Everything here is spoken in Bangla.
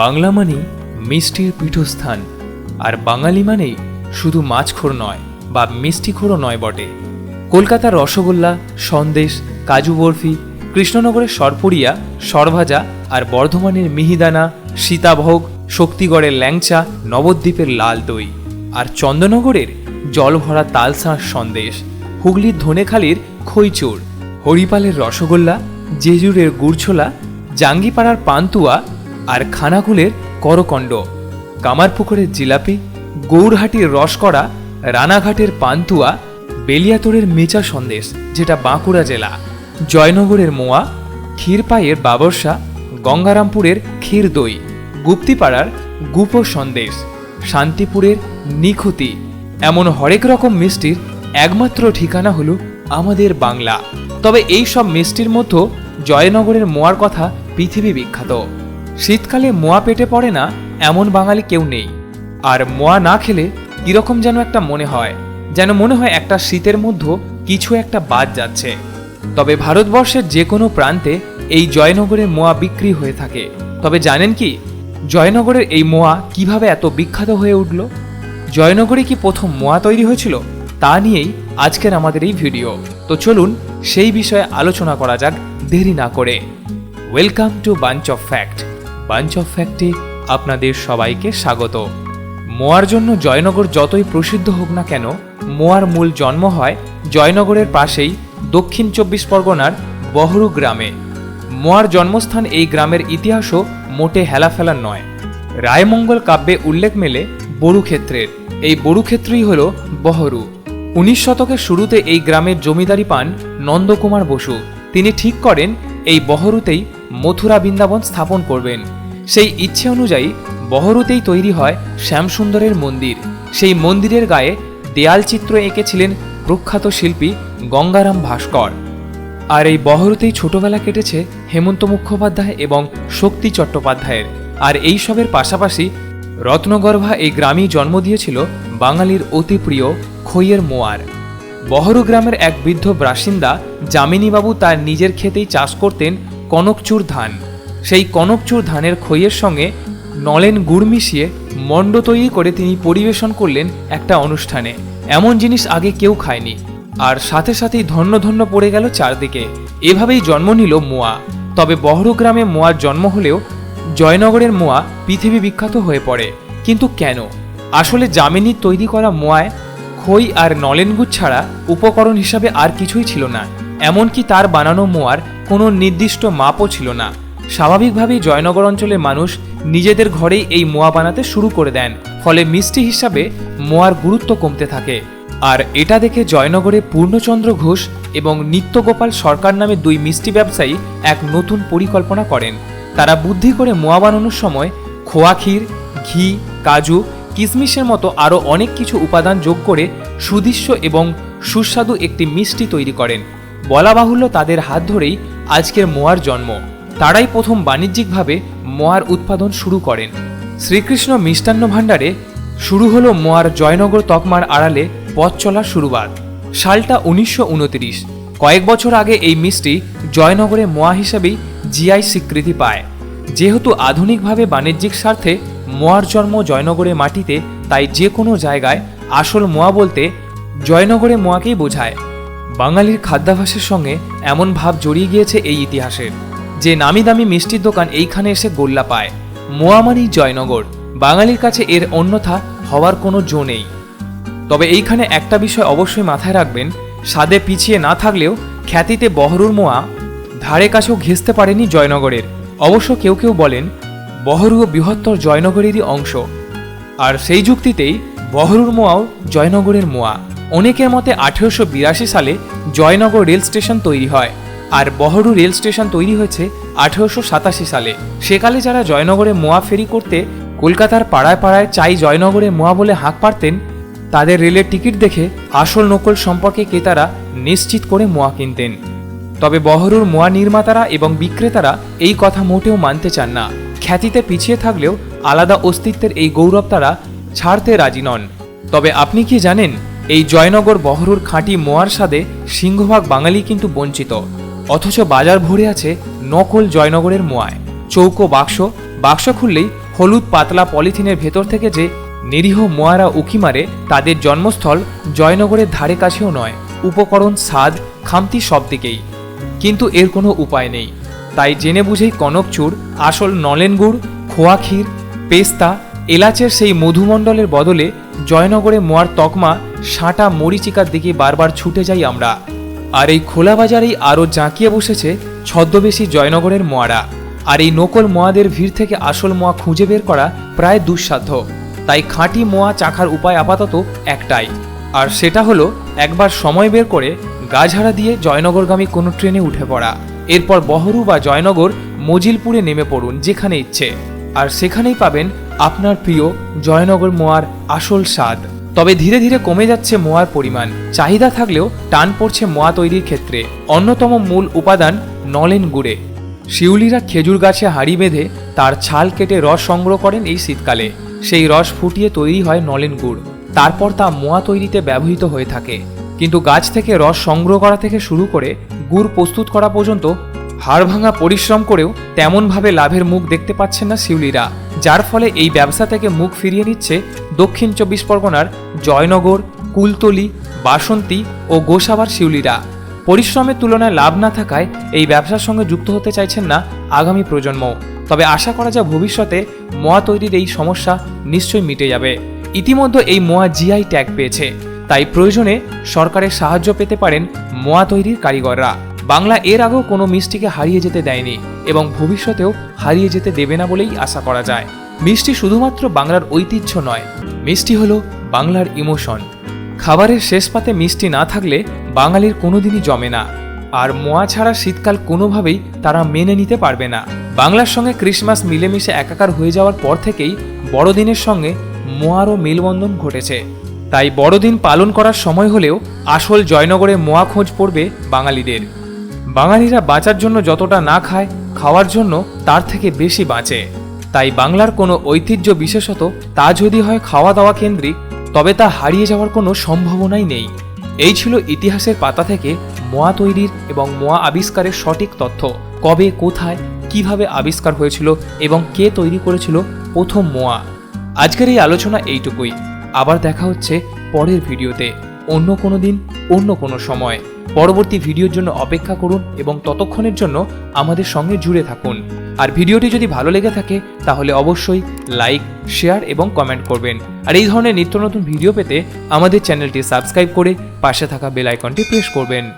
বাংলা মানেই মিষ্টির পীঠস্থান, আর বাঙালি মানেই শুধু মাছখোর নয় বা মিষ্টিখোরও নয় বটে। কলকাতার রসগোল্লা, সন্দেশ, কাজু বরফি, কৃষ্ণনগরের সরপুরিয়া সরভাজা, আর বর্ধমানের মিহিদানা, সীতাভোগ, শক্তিগড়ের ল্যাংচা, নবদ্বীপের লাল দই, আর চন্দননগরের জলভরা তালসাঁর সন্দেশ, হুগলির ধনেখালির খইচুর, হরিপালের রসগোল্লা, জেজুরের গুড়ছোলা, জাঙ্গিপাড়ার পান্তুয়া আর খানাকুলের করকণ্ড, কামারপুকুরের জিলাপি, গৌরহাটির রসকড়া, রানাঘাটের পান্তুয়া, বেলিয়াতোড়ের মেচা সন্দেশ, যেটা বাঁকুড়া জেলা, জয়নগরের মোয়া, ক্ষীরপাইয়ের বাবরসা, গঙ্গারামপুরের ক্ষীর দই গুপ্তিপাড়ার গুপো সন্দেশ, শান্তিপুরের নিখুতি। এমন হরেক রকম মিষ্টির একমাত্র ঠিকানা হলো আমাদের বাংলা। তবে এই সব মিষ্টির মধ্যে জয়নগরের মোয়ার কথা পৃথিবী বিখ্যাত। শীতকালে মোয়া পেটে পড়ে না এমন বাঙালি কেউ নেই। আর মোয়া না খেলে কীরকম যেন একটা মনে হয়, যেন মনে হয় একটা শীতের মধ্যে কিছু একটা বাদ যাচ্ছে। তবে ভারতবর্ষের যে কোনো প্রান্তে এই জয়নগরের মোয়া বিক্রি হয়ে থাকে। তবে জানেন কি, জয়নগরের এই মোয়া কীভাবে এত বিখ্যাত হয়ে উঠল? জয়নগরে কি প্রথম মোয়া তৈরি হয়েছিল? তা নিয়েই আজকের আমাদের এই ভিডিও। তো চলুন সেই বিষয়ে আলোচনা করা যাক দেরি না করে। Welcome to bunch of fact bunch of ফ্যাক্টে আপনাদের সবাইকে স্বাগত। মোয়ার জন্য জয়নগর যতই প্রসিদ্ধ হোক না কেন, মোয়ার মূল জন্ম হয় জয়নগরের পাশেই দক্ষিণ চব্বিশ পরগনার বহরু গ্রামে। মোয়ার জন্মস্থান এই গ্রামের ইতিহাসও মোটে হেলাফেলার নয়। রায়মঙ্গল কাব্যে উল্লেখ মেলে বড়ুক্ষেত্রের এই বড়ুক্ষেত্রই হল বহরু। উনিশ শতকের শুরুতে এই গ্রামের জমিদারি পান নন্দকুমার বসু। তিনি ঠিক করেন, এই বহরুতেই মথুরা বৃন্দাবন স্থাপন করবেন। সেই ইচ্ছে অনুযায়ী বহরুতেই তৈরি হয় শ্যামসুন্দরের মন্দির। সেই মন্দিরের গায়ে দেয়াল চিত্র এঁকেছিলেন প্রখ্যাত শিল্পী গঙ্গারাম ভাস্কর। আর এই বহরতেই ছোটবেলা কেটেছে হেমন্ত মুখোপাধ্যায় এবং শক্তি চট্টোপাধ্যায়ের। আর এই সবের পাশাপাশি রত্নগর্ভা এই গ্রামেই জন্ম দিয়েছিল বাঙালির অতি প্রিয় খইয়ের মোয়ার। বহরু গ্রামের এক বৃদ্ধ বাসিন্দা যামিনীবাবু তার নিজের ক্ষেতেই চাষ করতেন কনকচুর ধান। সেই কনকচুর ধানের খইয়ের সঙ্গে নলেন গুড় মিশিয়ে মণ্ড তৈরি করে তিনি পরিবেশন করলেন একটা অনুষ্ঠানে। এমন জিনিস আগে কেউ খায়নি। আর সাথে সাথেই ধন্য ধন্য পড়ে গেল চারদিকে। এভাবেই জন্ম নিল মোয়া। তবে বহরগ্রামে মোয়ার জন্ম হলেও জয়নগরের মোয়া পৃথিবী বিখ্যাত হয়ে পড়ে। কিন্তু কেন? আসলে জামিনীর তৈরি করা মোয়ায় খই আর নলেনগুড় ছাড়া উপকরণ হিসাবে আর কিছুই ছিল না। এমনকি তার বানানো মোয়ার কোনো নির্দিষ্ট মাপও ছিল না। স্বাভাবিকভাবেই জয়নগর অঞ্চলের মানুষ নিজেদের ঘরেই এই মোয়া বানাতে শুরু করে দেন, ফলে মিষ্টি হিসাবে মোয়ার গুরুত্ব কমতে থাকে। আর এটা দেখে জয়নগরে পূর্ণচন্দ্র ঘোষ এবং নিত্যগোপাল সরকার নামে দুই মিষ্টি ব্যবসায়ী এক নতুন পরিকল্পনা করেন। তারা বুদ্ধি করে মোয়া বানানোর সময় খোয়া ক্ষীর, ঘি, কাজু, কিশমিশের মতো আরও অনেক কিছু উপাদান যোগ করে সুদৃশ্য এবং সুস্বাদু একটি মিষ্টি তৈরি করেন। বলা বাহুল্য তাদের হাত ধরেই আজকের মোয়ার জন্ম। তারাই প্রথম বাণিজ্যিকভাবে মোয়ার উৎপাদন শুরু করেন। শ্রীকৃষ্ণ মিষ্টান্ন ভাণ্ডারে শুরু হলো মোয়ার জয়নগর তকমার আড়ালে পথ চলার শুরুবাত। সালটা উনিশশো উনত্রিশ। কয়েক বছর আগে এই মিষ্টি জয়নগরে মোয়া হিসেবেই জিআই স্বীকৃতি পায়। যেহেতু আধুনিকভাবে বাণিজ্যিক স্বার্থে মোয়ার জন্ম জয়নগরের মাটিতে, তাই যে কোনো জায়গায় আসল মোয়া বলতে জয়নগরে মোয়াকেই বোঝায়। বাঙালির খাদ্যাভাসের সঙ্গে এমন ভাব জড়িয়ে গিয়েছে এই ইতিহাসের যে নামি দামি মিষ্টির দোকান এইখানে এসে গোল্লা পায়। মোয়া মানেই জয়নগর, বাঙালির কাছে এর অন্যথা হওয়ার কোনো জো নেই। তবে এইখানে একটা বিষয় অবশ্যই মাথায় রাখবেন, স্বাদে পিছিয়ে না থাকলেও খ্যাতিতে বহরুর মোয়া ধারে কাছেও ঘেঁচতে পারেনি জয়নগরের। অবশ্য কেউ কেউ বলেন বহরুও বৃহত্তর জয়নগরেরই অংশ। আর সেই যুক্তিতেই বহরুর মোয়াও জয়নগরের মোয়া। অনেকের মতে আঠেরোশো বিরাশি সালে জয়নগর রেল স্টেশন তৈরি হয়, আর বহরু রেল স্টেশন তৈরি হয়েছে আঠেরোশো সাতাশি সালে। সেকালে যারা জয়নগরে মোয়া ফেরি করতে কলকাতার পাড়ায় পাড়ায় চাই জয়নগরে মোয়া বলে হাঁক পারতেন, তাদের রেলের টিকিট দেখে আসল নকল সম্পর্কে ক্রেতারা নিশ্চিত করে মোয়া কিনতেন। তবে বহরুর মোয়া নির্মাতারা এবং বিক্রেতারা এই কথা মোটেও মানতে চান না। খ্যাতিতে পিছিয়ে থাকলেও আলাদা অস্তিত্বের এই গৌরব তারা ছাড়তে রাজি নন। তবে আপনি কি জানেন এই জয়নগর বহরুর খাঁটি মোয়ার স্বাদে সিংহভাগ বাঙালি কিন্তু বঞ্চিত। অথচ বাজার ভরে আছে নকল জয়নগরের মোয়ায়। চৌকো বাক্স বাক্স খুললেই হলুদ পাতলা পলিথিনের ভেতর থেকে যে নিরীহ মোয়ারা উকি মারে, তাদের জন্মস্থল জয়নগরের ধারে কাছেও নয়, উপকরণ স্বাদ খামতি সব দিকেই। কিন্তু এর কোনো উপায় নেই। তাই জেনে বুঝেই কনকচুর আসল নলেন গুড়, খোয়া ক্ষীর, পেস্তা, এলাচের সেই মধুমণ্ডলের বদলে জয়নগরে মোয়ার তকমা, সাঁটা মরিচিকার দিকে বারবার ছুটে যাই আমরা। আর এই খোলা বাজারেই আরও জাঁকিয়ে বসেছে ছদ্মবেশী জয়নগরের মোয়ারা। আর এই নকল মোয়াদের ভিড় থেকে আসল মোয়া খুঁজে বের করা প্রায় দুঃসাধ্য। তাই খাঁটি মোয়া চাখার উপায় আপাতত একটাই। আর সেটা হলো, একবার সময় বের করে গাঝাড়া দিয়ে জয়নগরগামী কোনো ট্রেনে উঠে পড়া। এরপর বহরু বা জয়নগর মজিলপুরে নেমে পড়ুন যেখানে ইচ্ছে। আর সেখানেই পাবেন আপনার প্রিয় জয়নগর মোয়ার আসল স্বাদ। তবে ধীরে ধীরে কমে যাচ্ছে মোয়ার পরিমাণ। চাহিদা থাকলেও টান পড়ছে মোয়া তৈরির ক্ষেত্রে। অন্যতম মূল উপাদান নলেন গুড়ে। শিউলিরা খেজুর গাছে হাড়ি বেঁধে তার ছাল কেটে রস সংগ্রহ করেন এই শীতকালে। সেই রস ফুটিয়ে তৈরি হয় নলেন গুড়। তারপর তা মোয়া তৈরিতে ব্যবহৃত হয়ে থাকে। কিন্তু গাছ থেকে রস সংগ্রহ করা থেকে শুরু করে গুড় প্রস্তুত করা পর্যন্ত হাড় ভাঙা পরিশ্রম করেও তেমনভাবে লাভের মুখ দেখতে পাচ্ছেন না শিউলিরা, যার ফলে এই ব্যবসা থেকে মুখ ফিরিয়ে নিচ্ছে দক্ষিণ চব্বিশ পরগনার জয়নগর, কুলতলি, বাসন্তী ও গোসাবার শিউলিরা। পরিশ্রমের তুলনায় লাভ না থাকায় এই ব্যবসার সঙ্গে যুক্ত হতে চাইছেন না আগামী প্রজন্ম। তবে আশা করা যায় ভবিষ্যতে মোয়া তৈরির এই সমস্যা নিশ্চয়ই মিটে যাবে। ইতিমধ্যে এই মোয়া জিআই ট্যাগ পেয়েছে। তাই প্রয়োজনে সরকারের সাহায্য পেতে পারেন মোয়া তৈরির কারিগররা। বাংলা এর আগেও কোনো মিষ্টিকে হারিয়ে যেতে দেয়নি এবং ভবিষ্যতেও হারিয়ে যেতে দেবে না বলেই আশা করা যায়। মিষ্টি শুধুমাত্র বাংলার ঐতিহ্য নয়, মিষ্টি হলো বাংলার ইমোশন। খাবারের শেষ পাতে মিষ্টি না থাকলে বাঙালির কোনোদিনই জমে না। আর মোয়া ছাড়া শীতকাল কোনোভাবেই তারা মেনে নিতে পারবে না। বাংলার সঙ্গে ক্রিসমাস মিলেমিশে একাকার হয়ে যাওয়ার পর থেকেই বড়দিনের সঙ্গে মোয়ারও মেলবন্ধন ঘটেছে। তাই বড়দিন পালন করার সময় হলেও আসল জয়নগরে মোয়া খোঁজ পড়বে বাঙালিদের। বাঙালিরা বাঁচার জন্য যতটা না খায়, খাওয়ার জন্য তার থেকে বেশি বাঁচে। তাই বাংলার কোনো ঐতিহ্য বিশেষত তা যদি হয় খাওয়া দাওয়া কেন্দ্রিক, তবে তা হারিয়ে যাওয়ার কোনো সম্ভাবনাই নেই। এই ছিল ইতিহাসের পাতা থেকে মোয়া তৈরির এবং মোয়া আবিষ্কারের সঠিক তথ্য। কবে, কোথায়, কীভাবে আবিষ্কার হয়েছিল এবং কে তৈরি করেছিল প্রথম মোয়া? আজকের এই আলোচনা এইটুকুই। আবার দেখা হচ্ছে পরের ভিডিওতে। অন্য কোনো দিন, অন্য কোনো সময়। পরবর্তী ভিডিওর জন্য অপেক্ষা করুন এবং ততক্ষণের জন্য আমাদের সঙ্গে জুড়ে থাকুন। আর ভিডিওটি যদি ভালো লেগে থাকে, তাহলে অবশ্যই লাইক, শেয়ার এবং কমেন্ট করবেন। আর এই ধরনের নিত্য নতুন ভিডিও পেতে আমাদের চ্যানেলটি সাবস্ক্রাইব করে পাশে থাকা বেল আইকনটি প্রেস করবেন।